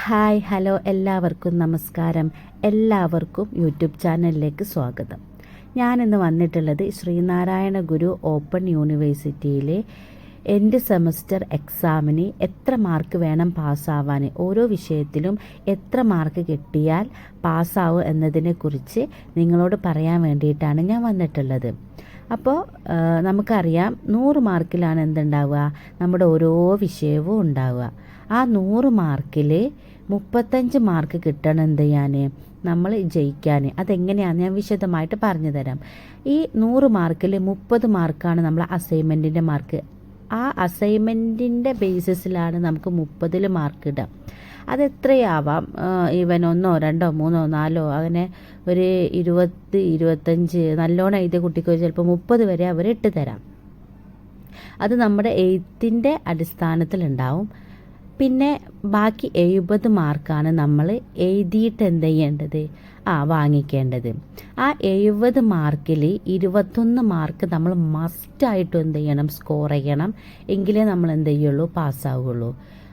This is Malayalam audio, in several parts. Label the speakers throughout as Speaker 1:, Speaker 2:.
Speaker 1: ഹായ് ഹലോ എല്ലാവർക്കും നമസ്കാരം. എല്ലാവർക്കും യൂട്യൂബ് ചാനലിലേക്ക് സ്വാഗതം. ഞാനിന്ന് വന്നിട്ടുള്ളത് ശ്രീനാരായണ ഗുരു ഓപ്പൺ യൂണിവേഴ്സിറ്റിയിലെ എന്റെ സെമസ്റ്റർ എക്സാമിന് എത്ര മാർക്ക് വേണം പാസ്സാവാൻ ഓരോ വിഷയത്തിലും എത്ര മാർക്ക് കിട്ടിയാൽ പാസ്സാവും എന്നതിനെക്കുറിച്ച് നിങ്ങളോട് പറയാൻ വേണ്ടിയിട്ടാണ് ഞാൻ വന്നിട്ടുള്ളത്. അപ്പോൾ നമുക്കറിയാം നൂറ് മാർക്കിലാണ് എന്തുണ്ടാവുക? നമ്മുടെ ഓരോ വിഷയവും ഉണ്ടാവുക. ആ നൂറ് മാർക്കിൽ മുപ്പത്തഞ്ച് മാർക്ക് കിട്ടണം എന്ത് ചെയ്യാൻ നമ്മൾ ജയിക്കാൻ അതെങ്ങനെയാണെന്ന് ഞാൻ വിശദമായിട്ട് പറഞ്ഞു തരാം ഈ നൂറ് മാർക്കിൽ മുപ്പത് മാർക്കാണ് നമ്മൾ അസൈൻമെന്റിന്റെ മാർക്ക് ആ അസൈൻമെന്റിന്റെ ബേസിസിലാണ് നമുക്ക് മുപ്പതിൽ മാർക്ക് ഇടുക അതെത്രയാവാം? ഈവൻ ഒന്നോ രണ്ടോ മൂന്നോ നാലോ അങ്ങനെ ഒരു ഇരുപത് ഇരുപത്തഞ്ച് നല്ലോണം എഴുതിയ കുട്ടിക്ക് ചിലപ്പോൾ മുപ്പത് വരെ അവർ ഇട്ട് തരാം. അത് നമ്മുടെ എഴുത്തിന്റെ അടിസ്ഥാനത്തിലുണ്ടാവും. പിന്നെ ബാക്കി എഴുപത് മാർക്കാണ് നമ്മൾ എഴുതിയിട്ട് എന്ത് ചെയ്യേണ്ടത്? ആ വാങ്ങിക്കേണ്ടത്. ആ എഴുപത് മാർക്കിൽ ഇരുപത്തൊന്ന് മാർക്ക് നമ്മൾ മസ്റ്റായിട്ടും എന്ത് ചെയ്യണം? സ്കോർ ചെയ്യണം. എങ്കിലേ നമ്മൾ എന്ത് ചെയ്യുള്ളൂ? പാസ്സാവുകയുള്ളൂ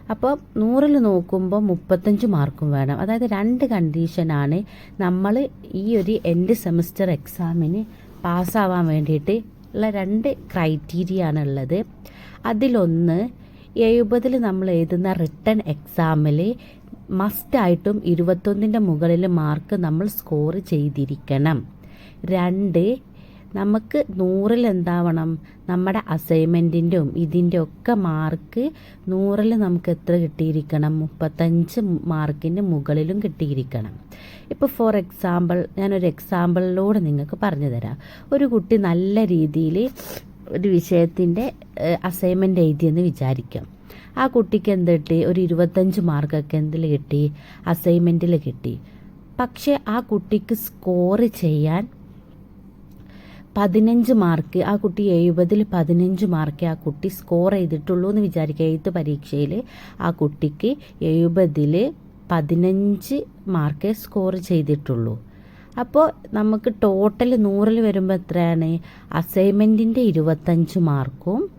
Speaker 1: അപ്പോൾ നൂറിൽ നോക്കുമ്പോൾ മുപ്പത്തഞ്ച് മാർക്കും വേണം. അതായത് രണ്ട് കണ്ടീഷനാണ് നമ്മൾ ഈ ഒരു എൻഡ് സെമിസ്റ്റർ എക്സാമിന് പാസ്സാവാൻ വേണ്ടിയിട്ട് ഉള്ള രണ്ട് ക്രൈറ്റീരിയ ആണുള്ളത് അതിലൊന്ന് എഴുപതിൽ നമ്മൾ എഴുതുന്ന റിട്ടേൺ എക്സാമിൽ മസ്റ്റായിട്ടും ഇരുപത്തൊന്നിന്റെ മുകളിൽ മാർക്ക് നമ്മൾ സ്കോർ ചെയ്തിരിക്കണം. രണ്ട് നമുക്ക് നൂറിൽ എന്താവണം? നമ്മുടെ അസൈൻമെന്റിന്റെയും ഇതിന്റെ ഒക്കെ മാർക്ക് നൂറിൽ നമുക്ക് എത്ര കിട്ടിയിരിക്കണം? മുപ്പത്തഞ്ച് മാർക്കിന് മുകളിലും കിട്ടിയിരിക്കണം. ഇപ്പോൾ ഫോർ എക്സാമ്പിൾ ഞാനൊരു എക്സാമ്പിളിലൂടെ നിങ്ങൾക്ക് പറഞ്ഞു തരാം ഒരു കുട്ടി നല്ല രീതിയിൽ ഒരു വിഷയത്തിന്റെ അസൈൻമെന്റ് എഴുതിയെന്ന് വിചാരിക്കാം. ആ കുട്ടിക്ക് എന്ത് കിട്ടി? ഒരു ഇരുപത്തഞ്ച് മാർക്കൊക്കെ എന്തിൽ കിട്ടി? അസൈൻമെന്റിൽ കിട്ടി. പക്ഷേ ആ കുട്ടിക്ക് സ്കോർ ചെയ്യാൻ പതിനഞ്ച് മാർക്ക് ആ കുട്ടി എഴുപതിൽ പതിനഞ്ച് മാർക്ക് ആ കുട്ടി സ്കോർ ചെയ്തിട്ടുള്ളൂ എന്ന് വിചാരിക്കുക. എഴുത്ത് പരീക്ഷയിൽ ആ കുട്ടിക്ക് എഴുപതിൽ പതിനഞ്ച് മാർക്ക് സ്കോർ ചെയ്തിട്ടുള്ളൂ. അപ്പോൾ നമുക്ക് ടോട്ടൽ നൂറിൽ വരുമ്പോൾ എത്രയാണ്? അസൈൻമെന്റിന്റെ ഇരുപത്തഞ്ച് മാർക്കും.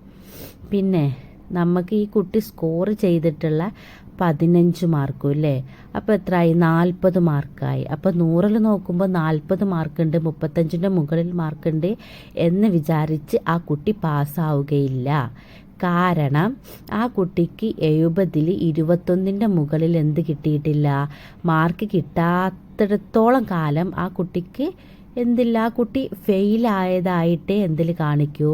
Speaker 1: പിന്നെ നമുക്ക് ഈ കുട്ടി സ്കോർ ചെയ്തിട്ടുള്ള പതിനഞ്ച് മാർക്കും അല്ലേ അപ്പോൾ എത്രയായി നാൽപ്പത് മാർക്കായി അപ്പോൾ നൂറിൽ നോക്കുമ്പോൾ നാൽപ്പത് മാർക്കുണ്ട് മുപ്പത്തഞ്ചിന്റെ മുകളിൽ മാർക്കുണ്ട് എന്ന് വിചാരിച്ച് ആ കുട്ടി പാസ്സാവുകയില്ല കാരണം ആ കുട്ടിക്ക് എഴുപതിൽ ഇരുപത്തൊന്നിന്റെ മുകളിൽ എന്ത് കിട്ടിയിട്ടില്ല? മാർക്ക് കിട്ടാത്തിടത്തോളം കാലം ആ കുട്ടിക്ക് എന്തില്ല? ആ കുട്ടി ഫെയിലായതായിട്ടേ എന്തിൽ കാണിക്കൂ?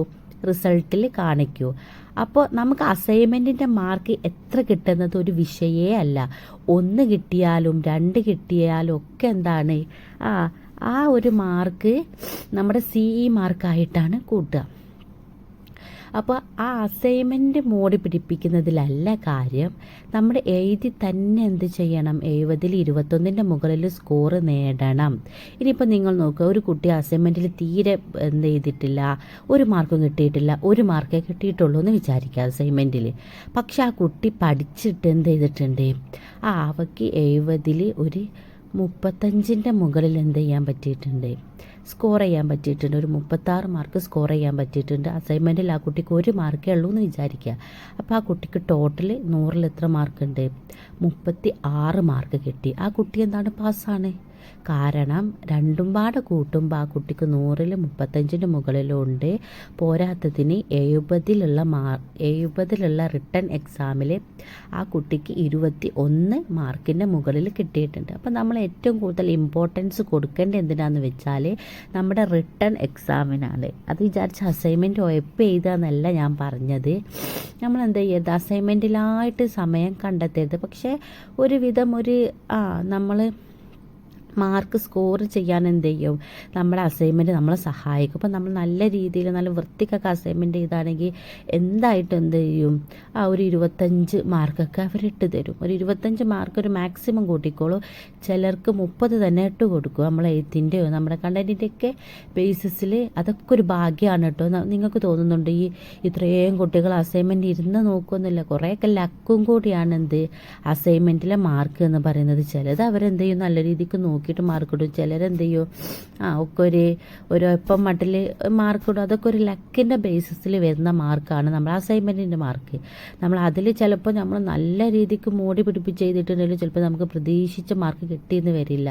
Speaker 1: റിസൾട്ടിൽ കാണിക്കൂ. അപ്പോൾ നമുക്ക് അസൈൻമെന്റിന്റെ മാർക്ക് എത്ര കിട്ടുന്നത് ഒരു വിഷയേ അല്ല. ഒന്ന് കിട്ടിയാലും രണ്ട് കിട്ടിയാലും ഒക്കെ എന്താണ്? ആ ആ ഒരു മാർക്ക് നമ്മുടെ സി ഇ മാർക്കായിട്ടാണ് കൂട്ടുക. അപ്പോൾ ആ അസൈൻമെന്റ് മോടി പിടിപ്പിക്കുന്നതിലല്ല കാര്യം. നമ്മൾ എഴുതി തന്നെ എന്ത് ചെയ്യണം? എഴുപതിൽ ഇരുപത്തൊന്നിന്റെ മുകളിൽ സ്കോർ നേടണം. ഇനിയിപ്പോൾ നിങ്ങൾ നോക്കുക ഒരു കുട്ടി അസൈൻമെന്റിൽ തീരെ എന്ത് ചെയ്തിട്ടില്ല ഒരു മാർക്കും കിട്ടിയിട്ടില്ല ഒരു മാർക്കേ കിട്ടിയിട്ടുള്ളൂ എന്ന് വിചാരിക്കുക അസൈൻമെന്റിൽ പക്ഷെ ആ കുട്ടി പഠിച്ചിട്ട് എന്ത് ചെയ്തിട്ടുണ്ട്? ആ അവയ്ക്ക് എഴുപതിൽ ഒരു മുപ്പത്തഞ്ചിന്റെ മുകളിൽ എന്ത് ചെയ്യാൻ പറ്റിയിട്ടുണ്ട്? സ്കോർ ചെയ്യാൻ പറ്റിയിട്ടുണ്ട്. ഒരു മുപ്പത്താറ് മാർക്ക് സ്കോർ ചെയ്യാൻ പറ്റിയിട്ടുണ്ട്. അസൈൻമെന്റിൽ ആ കുട്ടിക്ക് ഒരു മാർക്കേ ഉള്ളൂ എന്ന് വിചാരിക്കുക അപ്പോൾ ആ കുട്ടിക്ക് ടോട്ടൽ നൂറിൽ എത്ര മാർക്കുണ്ട് മുപ്പത്തി ആറ് മാർക്ക് കിട്ടി. ആ കുട്ടി എന്താണ് പാസ്സാണ് കാരണം രണ്ടും പാട് കൂട്ടുമ്പോൾ ആ കുട്ടിക്ക് നൂറിൽ മുപ്പത്തഞ്ചിന് മുകളിലും ഉണ്ട് പോരാത്തതിന് എഴുപതിലുള്ള മാർ എഴുപതിലുള്ള റിട്ടേൺ എക്സാമിൽ ആ കുട്ടിക്ക് ഇരുപത്തി ഒന്ന് മാർക്കിന്റെ മുകളിൽ കിട്ടിയിട്ടുണ്ട്. അപ്പോൾ നമ്മൾ ഏറ്റവും കൂടുതൽ ഇമ്പോർട്ടൻസ് കൊടുക്കേണ്ട എന്തിനാന്ന് വെച്ചാൽ നമ്മുടെ റിട്ടേൺ എക്സാമിനാണ്. അത് വിചാരിച്ച അസൈൻമെന്റ് ഒപ്പ് എഴുതാന്നല്ല ഞാൻ പറഞ്ഞത്. നമ്മൾ എന്താ ചെയ്യരുത് അസൈൻമെന്റിലായിട്ട് സമയം കണ്ടെത്തരുത്. പക്ഷേ ഒരുവിധം ഒരു ആ നമ്മൾ മാർക്ക് സ്കോർ ചെയ്യാൻ എന്ത് ചെയ്യും നമ്മുടെ അസൈൻമെന്റ് നമ്മളെ സഹായിക്കും. അപ്പോൾ നമ്മൾ നല്ല രീതിയിൽ നല്ല വൃത്തിക്കൊക്കെ അസൈൻമെന്റ് ചെയ്താണെങ്കിൽ എന്തായിട്ട് എന്ത് ചെയ്യും? ആ ഒരു ഇരുപത്തഞ്ച് മാർക്കൊക്കെ അവരിട്ട് തരും. ഒരു ഇരുപത്തഞ്ച് മാർക്ക് ഒരു മാക്സിമം കൂട്ടിക്കോളൂ. ചിലർക്ക് മുപ്പത് തന്നെ ഇട്ട് കൊടുക്കും. നമ്മളെ എഴുത്തിന്റെയോ നമ്മുടെ കണ്ടന്റിന്റെയൊക്കെ ബേസിസിൽ അതൊക്കെ ഒരു ഭാഗ്യമാണ് കേട്ടോ. നിങ്ങൾക്ക് തോന്നുന്നുണ്ട് ഈ ഇത്രയും കുട്ടികൾ അസൈൻമെന്റ് ഇരുന്ന് നോക്കുന്നില്ല കുറേയൊക്കെ ലക്കും കൂടിയാണ് എന്ത്? അസൈൻമെന്റിലെ മാർക്ക് എന്ന് പറയുന്നത്. ചിലത് അവരെന്ത് ചെയ്യും? നല്ല രീതിക്ക് നോക്കി നോക്കിയിട്ട് മാർക്ക് ഇടും. ചിലരെന്ത് ചെയ്യും ആ ഒക്കെ ഒരു ഒരു ഒപ്പം മട്ടിൽ മാർക്ക് ഇടും. അതൊക്കെ ഒരു ലക്കിന്റെ ബേസിസിൽ വരുന്ന മാർക്കാണ് നമ്മൾ അസൈൻമെന്റിന്റെ മാർക്ക് നമ്മൾ അതിൽ ചിലപ്പോൾ നമ്മൾ നല്ല രീതിക്ക് മൂടി പിടിപ്പിച്ച് ചെയ്തിട്ടുണ്ടെങ്കിൽ ചിലപ്പോൾ നമുക്ക് പ്രതീക്ഷിച്ച മാർക്ക് കിട്ടിയെന്ന് വരില്ല.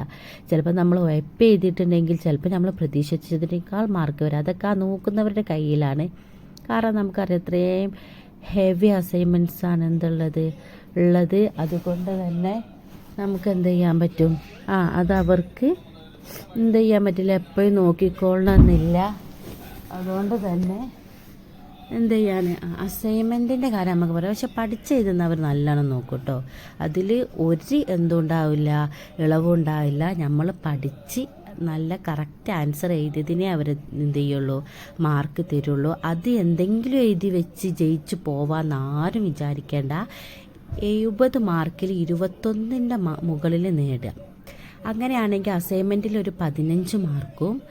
Speaker 1: ചിലപ്പോൾ നമ്മൾ ഒപ്പ് ചെയ്തിട്ടുണ്ടെങ്കിൽ ചിലപ്പോൾ നമ്മൾ പ്രതീക്ഷിച്ചതിനേക്കാൾ മാർക്ക് വരും. അതൊക്കെ ആ നോക്കുന്നവരുടെ കയ്യിലാണ്. കാരണം നമുക്കറിയാം ഇത്രയും ഹെവി അസൈൻമെന്റ്സ് ആണ് എന്തുള്ളത്? ഉള്ളത്. അതുകൊണ്ട് തന്നെ നമുക്ക് എന്ത് ചെയ്യാൻ പറ്റും? ആ അത് അവർക്ക് എന്ത് ചെയ്യാൻ പറ്റില്ല. എപ്പോഴും നോക്കിക്കൊള്ളണമെന്നില്ല. അതുകൊണ്ട് തന്നെ എന്ത് ചെയ്യാൻ അസൈൻമെന്റിന്റെ കാര്യം നമുക്ക് പറയാം. പക്ഷെ പഠിച്ചെഴുതുന്നവർ നല്ലോണം നോക്കും അതിൽ ഒരു എന്തും എന്തുണ്ടാവില്ല ഇളവുണ്ടാവില്ല. നമ്മൾ പഠിച്ച് നല്ല കറക്റ്റ് ആൻസർ എഴുതിയതിനെ അവർ എന്ത് ചെയ്യുള്ളൂ? മാർക്ക് തരുള്ളൂ. അത് എന്തെങ്കിലും എഴുതി വെച്ച് ജയിച്ച് പോവാന്ന് ആരും വിചാരിക്കേണ്ട. എഴുപത് മാർക്കിൽ ഇരുപത്തൊന്നിന്റെ മുകളിൽ നേടുക. അങ്ങനെയാണെങ്കിൽ അസൈൻമെന്റിൽ ഒരു പതിനഞ്ച് മാർക്കും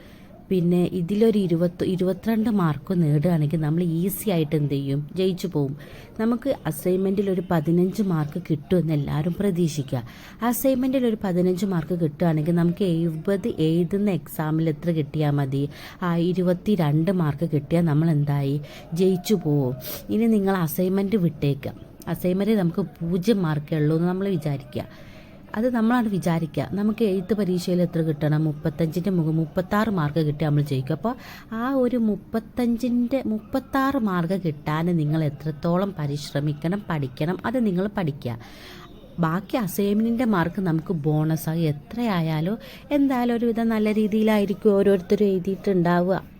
Speaker 1: പിന്നെ ഇതിലൊരു ഇരുപത്തി ഇരുപത്തിരണ്ട് മാർക്ക് നേടുകയാണെങ്കിൽ നമ്മൾ ഈസി ആയിട്ട് എന്ത് ചെയ്യും? ജയിച്ചു പോവും. നമുക്ക് അസൈൻമെന്റിൽ ഒരു പതിനഞ്ച് മാർക്ക് കിട്ടുമെന്ന് എല്ലാവരും പ്രതീക്ഷിക്കുക. അസൈൻമെന്റിൽ ഒരു പതിനഞ്ച് മാർക്ക് കിട്ടുകയാണെങ്കിൽ നമുക്ക് എഴുപത് എഴുതുന്ന എക്സാമിൽ എത്ര കിട്ടിയാൽ മതി? ആ ഇരുപത്തി രണ്ട് മാർക്ക് കിട്ടിയാൽ നമ്മൾ എന്തായി? ജയിച്ചു പോവും. ഇനി നിങ്ങൾ അസൈൻമെന്റ് വിട്ടേക്കുക അസൈൻമെന്റ് നമുക്ക് പൂജ്യം മാർക്കേ ഉള്ളൂ എന്ന് നമ്മൾ വിചാരിക്കുക. അത് നമ്മളാണ് വിചാരിക്കുക. നമുക്ക് എഴുത്ത് പരീക്ഷയിൽ എത്ര കിട്ടണം? മുപ്പത്തഞ്ചിന്റെ മുഖം മുപ്പത്താറ് മാർക്ക് കിട്ടി നമ്മൾ ജയിക്കും. അപ്പോൾ ആ ഒരു മുപ്പത്തഞ്ചിന്റെ മുപ്പത്താറ് മാർക്ക് കിട്ടാൻ നിങ്ങൾ എത്രത്തോളം പരിശ്രമിക്കണം പഠിക്കണം അത് നിങ്ങൾ പഠിക്കുക. ബാക്കി അസൈൻമെന്റിന്റെ മാർക്ക് നമുക്ക് ബോണസായി എത്രയായാലും എന്തായാലും ഒരുവിധം നല്ല രീതിയിലായിരിക്കും ഓരോരുത്തരും എഴുതിയിട്ടുണ്ടാവുക.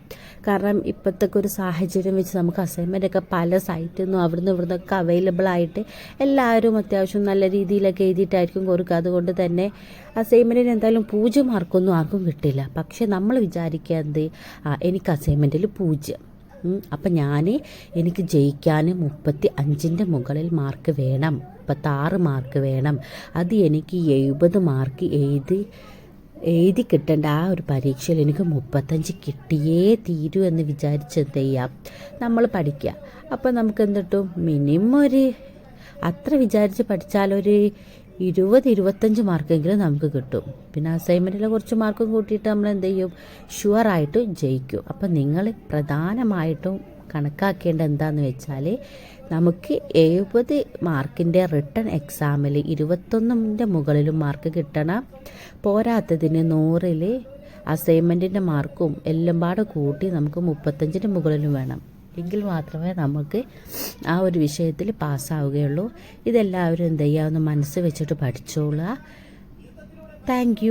Speaker 1: കാരണം ഇപ്പോഴത്തേക്ക് ഒരു സാഹചര്യം വെച്ച് നമുക്ക് അസൈൻമെന്റ് ഒക്കെ പല സൈറ്റിൽ നിന്നും അവിടുന്ന് ഇവിടുന്നൊക്കെ അവൈലബിൾ ആയിട്ട് എല്ലാവരും അത്യാവശ്യം നല്ല രീതിയിലൊക്കെ എഴുതിയിട്ടായിരിക്കും കൊടുക്കുക. അതുകൊണ്ട് തന്നെ അസൈൻമെന്റിന് എന്തായാലും പൂജ്യം മാർക്കൊന്നും ആർക്കും കിട്ടില്ല. പക്ഷേ നമ്മൾ വിചാരിക്കുന്നത് ആ എനിക്ക് അസൈൻമെന്റിൽ പൂജ്യം. അപ്പം ഞാൻ എനിക്ക് ജയിക്കാൻ മുപ്പത്തി അഞ്ചിന്റെ മുകളിൽ മാർക്ക് വേണം. മുപ്പത്താറ് മാർക്ക് വേണം. അത് എനിക്ക് എഴുപത് മാർക്ക് എഴുതി എഴുതി കിട്ടേണ്ട ആ ഒരു പരീക്ഷയിൽ എനിക്ക് മുപ്പത്തഞ്ച് കിട്ടിയേ തീരൂ എന്ന് വിചാരിച്ച് എന്ത് ചെയ്യാം? നമ്മൾ പഠിക്കുക അപ്പോൾ നമുക്ക് എന്തിട്ടും മിനിമം ഒരു അത്ര വിചാരിച്ച് പഠിച്ചാലൊരു ഇരുപത് ഇരുപത്തഞ്ച് മാർക്കെങ്കിലും നമുക്ക് കിട്ടും. പിന്നെ അസൈൻമെന്റിലെ കുറച്ച് മാർക്കും കൂട്ടിയിട്ട് നമ്മൾ എന്ത് ചെയ്യും? ഷുവറായിട്ടും ജയിക്കും. അപ്പം നിങ്ങൾ പ്രധാനമായിട്ടും കണക്കാക്കേണ്ട എന്താന്ന് വെച്ചാൽ നമുക്ക് എഴുപത് മാർക്കിന്റെ റിട്ടേൺ എക്സാമിൽ ഇരുപത്തൊന്നിന്റെ മുകളിലും മാർക്ക് കിട്ടണം. പോരാത്തതിന് നൂറിൽ അസൈൻമെന്റിന്റെ മാർക്കും എല്ലാം പാടെ കൂട്ടി നമുക്ക് മുപ്പത്തഞ്ചിന്റെ മുകളിലും വേണം. എങ്കിൽ മാത്രമേ നമുക്ക് ആ ഒരു വിഷയത്തിൽ പാസ്സാവുകയുള്ളൂ. ഇതെല്ലാവരും എന്ത് ചെയ്യാവുന്ന മനസ്സ് വെച്ചിട്ട് പഠിച്ചോളുക. താങ്ക്